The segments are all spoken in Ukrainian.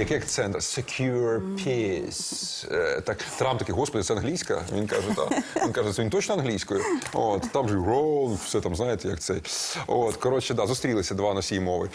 Який акцент? Secure peace. Е, Так, Трамп такий, господи, це англійська? Він каже, так. Він каже, це він точно англійською. От, там же roll, все там, знаєте, як цей. От, коротше, да, зустрілися два носії мови.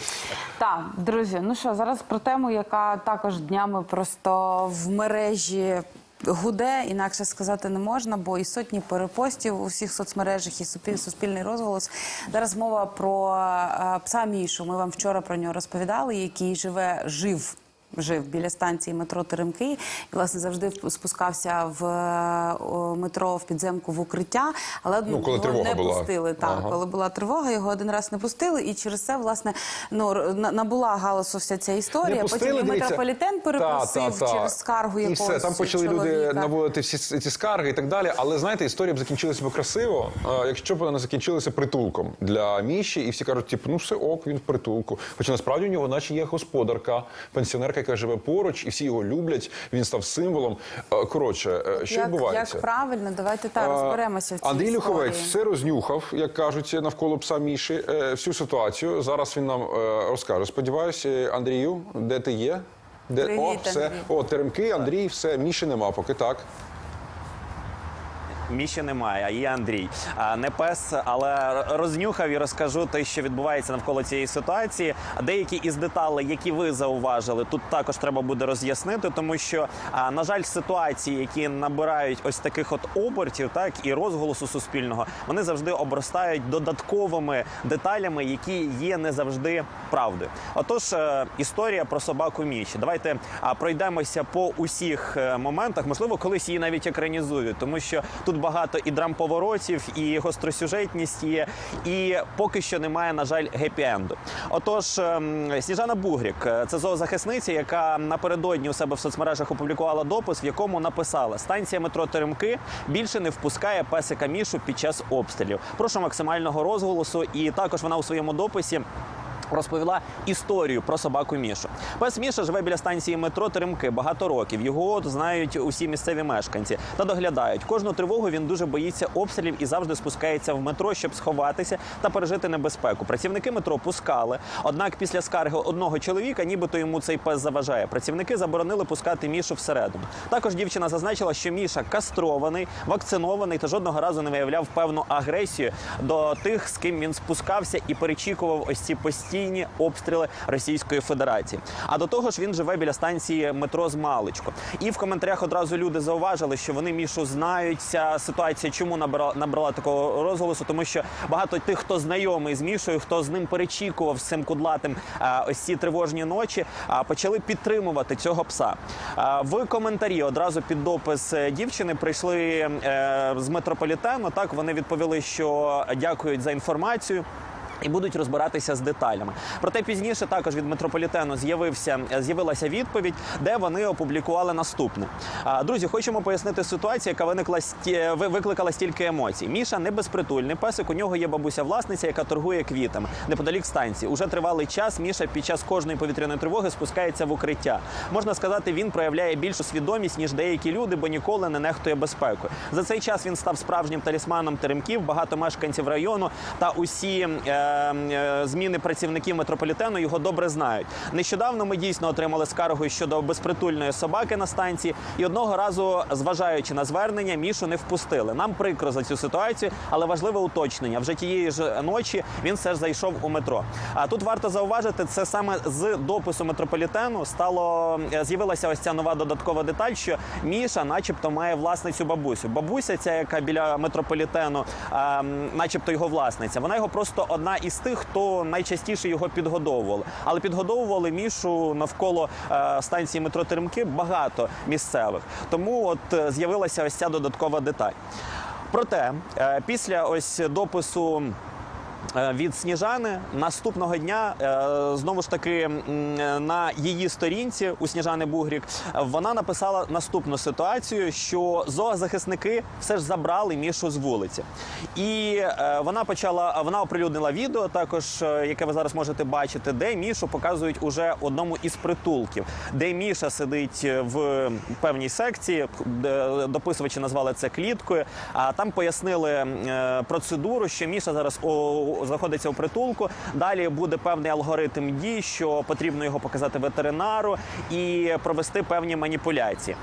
Так, друзі, ну що, зараз про тему, яка також днями просто в мережі. Гуде, інакше сказати не можна, бо і сотні перепостів у всіх соцмережах, і суспільний розголос. Зараз мова про е, пса Мішу. Ми вам вчора про нього розповідали, який живе, жив. Жив біля станції метро Теремки і власне завжди спускався в е, метро в підземку в укриття, але Ну, коли його не була. пустили. Так, Ага. коли була тривога, його один раз не пустили, і через це власне ну на- набула галасу вся ця історія. Потім і метрополітен перепросив Та, та, та. через скаргу І все, там почали люди наводити всі ці скарги і так далі. Але знаєте, історія б закінчилася б красиво, е, якщо б вона закінчилася притулком для Міші, і всі кажуть, типу, ну все ок, він в притулку. Хоча насправді у нього, наче є господарка, пенсіонерка, яка живе поруч, і всі його люблять. Він став символом. Е, Коротше, е, що як, відбувається? як правильно, давайте так розберемося в цій Андрій історії. Люховець все рознюхав, як кажуть, навколо пса Міші, е, всю ситуацію. Зараз він нам е, розкаже. Сподіваюся, Е, Андрію, де ти є? Де Привіт, о, все. Андрій. О, теремки, Андрій, все, Міші нема поки так. Міші немає, а є Андрій. Не пес, але рознюхав і розкажу те, що відбувається навколо цієї ситуації. Деякі із деталей, які ви зауважили, тут також треба буде роз'яснити, тому що, на жаль, ситуації, які набирають ось таких от обертів, так і розголосу суспільного, вони завжди обростають додатковими деталями, які є не завжди правдою. Отож, е, історія про собаку Міші. Давайте пройдемося по усіх е, моментах. Можливо, колись її навіть екранізують, тому що тут багато і драм-поворотів, і гостросюжетність є, і поки що немає, на жаль, гепі-енду. Отож, ем, Сніжана Бугрік, е, це зоозахисниця, яка напередодні у себе в соцмережах опублікувала допис, в якому написала: станція метро Теремки більше не впускає песика Мішу під час обстрілів. Прошу максимального розголосу. І також вона у своєму дописі. Розповіла історію про собаку Мішу. Пес Міша живе біля станції метро Теремки багато років. Його знають усі місцеві мешканці та доглядають. Кожну тривогу він дуже боїться обстрілів і завжди спускається в метро, щоб сховатися та пережити небезпеку. Працівники метро пускали. Однак після скарги одного чоловіка, нібито йому цей пес заважає. Працівники заборонили пускати Мішу всередину. Також дівчина зазначила, що Міша кастрований, вакцинований та жодного разу не виявляв певну агресію до тих, з ким він спускався і перечікував ось ці постійні обстріли Російської Федерації. А до того ж, він живе біля станції метро з Маличко. І в коментарях одразу люди зауважили, що вони Мішу знають. Ця ситуація чому набрала набрала такого розголосу, тому що багато тих, хто знайомий з Мішою, хто з ним перечікував з цим кудлатим а, ось ці тривожні ночі, а, почали підтримувати цього пса. А, В коментарі одразу під допис е, дівчини прийшли е, з метрополітену. Так вони відповіли, що дякують за інформацію. І будуть розбиратися з деталями. Проте пізніше також від метрополітену з'явився з'явилася відповідь, де вони опублікували наступне. Друзі, хочемо пояснити ситуацію, яка виникла викликала стільки емоцій. Міша не безпритульний песик. У нього є бабуся-власниця, яка торгує квітами неподалік станції. Уже тривалий час. Міша під час кожної повітряної тривоги спускається в укриття. Можна сказати, він проявляє більшу свідомість ніж деякі люди, бо ніколи не нехтує безпекою. За цей час він став справжнім талісманом теремків. Багато мешканців району та усі. Е, е, зміни працівників метрополітену його добре знають. Нещодавно ми дійсно отримали скаргу щодо безпритульної собаки на станції, і одного разу, зважаючи на звернення, мішу не впустили. Нам прикро за цю ситуацію, але важливе уточнення. Вже тієї ж ночі він все ж зайшов у метро. А тут варто зауважити, це саме з допису метрополітену стало е, з'явилася ось ця нова додаткова деталь, що Міша, начебто, має власницю бабусю. Бабуся, ця яка біля метрополітену, а, начебто його власниця. Вона його просто одна із тих, хто найчастіше його підгодовували. Але підгодовували мішу навколо е, станції метро Теремки багато місцевих. Тому от е, з'явилася ось ця додаткова деталь. Проте е, після ось допису. Е, Від Сніжани наступного дня е, знову ж таки на її сторінці у Сніжани Бугрік вона написала наступну ситуацію, що зоозахисники все ж забрали мішу з вулиці, і е, вона почала вона оприлюднила відео, також яке ви зараз можете бачити, де мішу показують уже одному із притулків, де міша сидить в певній секції. Дописувачі назвали це кліткою. А там пояснили процедуру, що міша зараз у- знаходиться у притулку. Далі буде певний алгоритм дій, що потрібно його показати ветеринару і провести певні маніпуляції.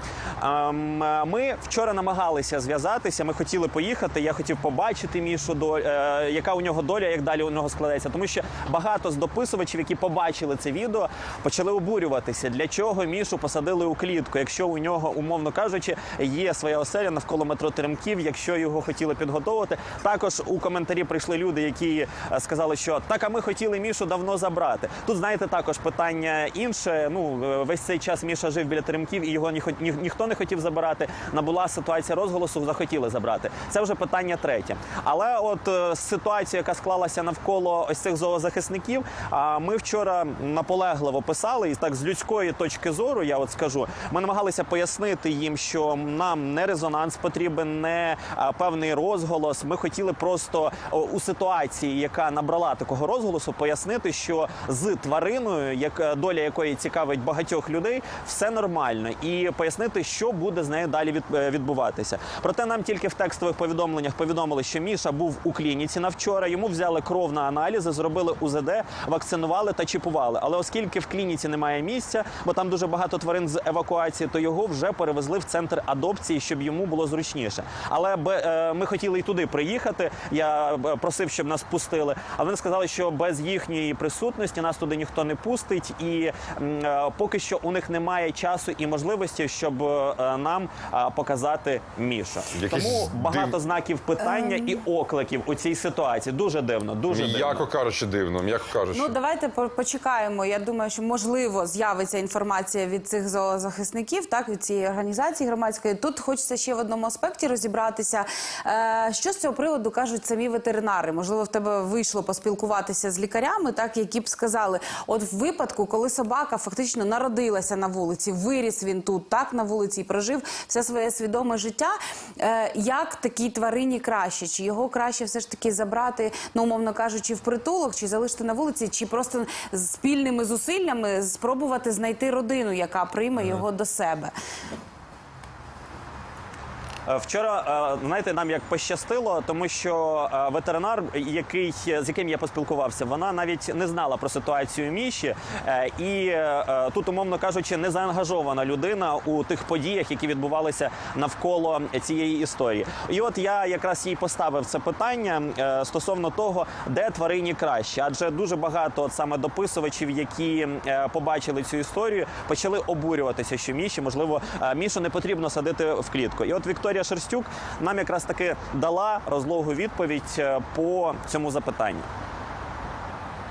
Ем, Ми вчора намагалися зв'язатися. Ми хотіли поїхати. Я хотів побачити Мішу, до- е, яка у нього доля, як далі у нього складається. Тому що багато з дописувачів, які побачили це відео, почали обурюватися, для чого Мішу посадили у клітку, якщо у нього, умовно кажучи, є своя оселя навколо метро Теремків, якщо його хотіли підготовити. Також у коментарі прийшли люди, які е, сказали, що так, а ми хотіли Мішу давно забрати. Тут знаєте, також питання інше. Ну е, весь цей час Міша жив біля Теремків, і його ні, ні, ніхто не хотів забирати. Набула ситуація розголосу, захотіли забрати. Це вже питання третє. Але от е, ситуація, яка склалася навколо ось цих зоозахисників, ми вчора наполегливо писали, і так з людської точки зору, я от скажу, ми намагалися пояснити їм, що нам не резонанс потрібен, не певний розголос. Ми хотіли просто у ситуації, яка набрала такого розголосу, пояснити, що з твариною, як е, доля якої цікавить багатьох людей, все нормально, і пояснити, що буде з нею далі е, відбуватися. Проте нам тільки в текстових повідомленнях повідомили, що Міша був у клініці на вчора. Йому взяли кров на аналізи, зробили УЗД, вакцинували та чіпували. Але оскільки в клініці немає місця, бо там дуже багато тварин з евакуації, то його вже перевезли в центр адопції, щоб йому було зручніше. Але е, ми хотіли і туди приїхати. Я просив, щоб нас пустили. А вони сказали, що без їхньої присутності нас туди ніхто не пустить, і е, поки що у них немає часу і можливості, щоб е, нам е, показати Мішу. Якийсь Тому багато див- знаків питання і окликів у цій ситуації. Дуже дивно, дуже дивно. М'яко кажучи, дивно, м'яко кажучи. Ну давайте почекаємо. Я думаю, що можливо з'явиться інформація від цих зоозахисників, так від цієї організації громадської. Тут хочеться ще в одному аспекті розібратися. Що з цього приводу кажуть самі ветеринари? Можливо, в тебе вийшло поспілкуватися з лікарями, так які б сказали, от в випадку, коли собака фактично народилася на вулиці, виріс він тут, так на вулиці і прожив все своє свідоме життя. Е, як такій тварині краще? Чи його краще все ж таки забрати, ну умовно кажучи, в притулок, чи залишити на вулиці, чи просто спільними зусиллями спробувати знайти родину, яка прийме його до себе? Е, Вчора, е, знаєте, нам як пощастило, тому що е, ветеринар, який з яким я поспілкувався, вона навіть не знала про ситуацію Міші, і тут, умовно кажучи, не заангажована людина у тих подіях, які відбувалися навколо цієї історії. І от я якраз їй поставив це питання стосовно того, де тварині краще, адже дуже багато от саме дописувачів, які побачили цю історію, почали обурюватися, що Міші, можливо, Мішу не потрібно садити в клітку. І от Вікторія Шерстюк нам якраз таки дала розлогу відповідь е, по цьому запитанню.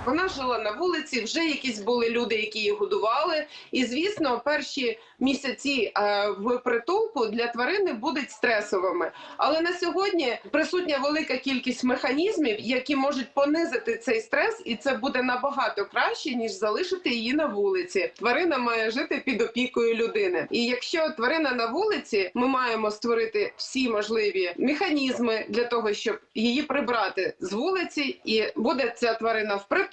Вона жила на вулиці, вже якісь були люди, які її годували. І звісно, перші місяці е, в притулку для тварини будуть стресовими. Але на сьогодні присутня велика кількість механізмів, які можуть понизити цей стрес, і це буде набагато краще ніж залишити її на вулиці. Тварина має жити під опікою людини. І якщо тварина на вулиці, ми маємо створити всі можливі механізми для того, щоб її прибрати з вулиці, і буде ця тварина в притулку,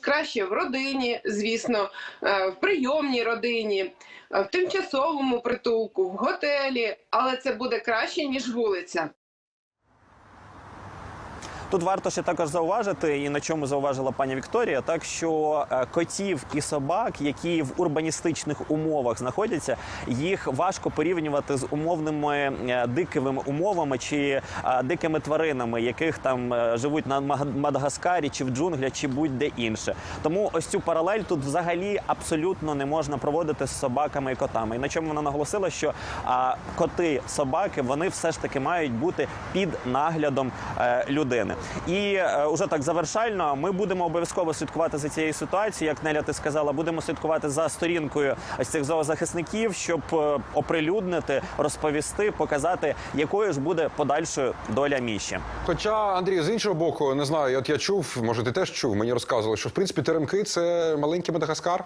краще в родині, звісно, е, в прийомній родині, е, в тимчасовому притулку, в готелі, але це буде краще ніж вулиця. Тут варто ще також зауважити, і на чому зауважила пані Вікторія, так що е, котів і собак, які в урбаністичних умовах знаходяться, їх важко порівнювати з умовними е, дикими умовами чи е, дикими тваринами, яких там живуть на Мадагаскарі чи в джунглях, чи будь-де інше. Тому ось цю паралель тут взагалі абсолютно не можна проводити з собаками і котами. І на чому вона наголосила, що коти, собаки, вони все ж таки мають бути під наглядом людини. І е, уже так завершально, ми будемо обов'язково слідкувати за цією ситуацією. Як Неля ти сказала, будемо слідкувати за сторінкою ось цих зоозахисників, щоб е, оприлюднити, розповісти, показати, якою ж буде подальшою доля Міші. Хоча, Андрій, з іншого боку, не знаю, от я чув, може, ти теж чув, мені розказували, що в принципі теремки це маленький Мадагаскар.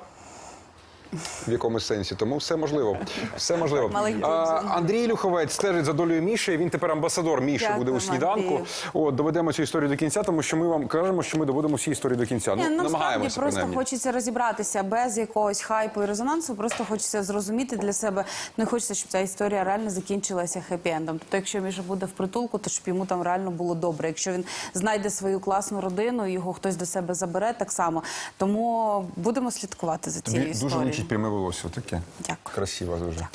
В якомусь сенсі. Тому все можливо. Все можливо. А, Андрій Люховець стежить за долею Міші. Він тепер амбасадор Міші Дякую, буде у сніданку. Андрію. От доведемо цю історію до кінця, тому що ми вам кажемо, що ми доводимо всі історії до кінця. Ні, ну, ну, насправді намагаємося просто принаймні. хочеться розібратися без якогось хайпу і резонансу. Просто хочеться зрозуміти для себе. Ну хочеться, щоб ця історія реально закінчилася хеппі-ендом. Тобто, якщо Міша буде в притулку, то щоб йому там реально було добре. Якщо він знайде свою класну родину, його хтось до себе забере, так само. Тому будемо слідкувати за цією історією. Пряме волосся. Таке Дякую. красиво дуже.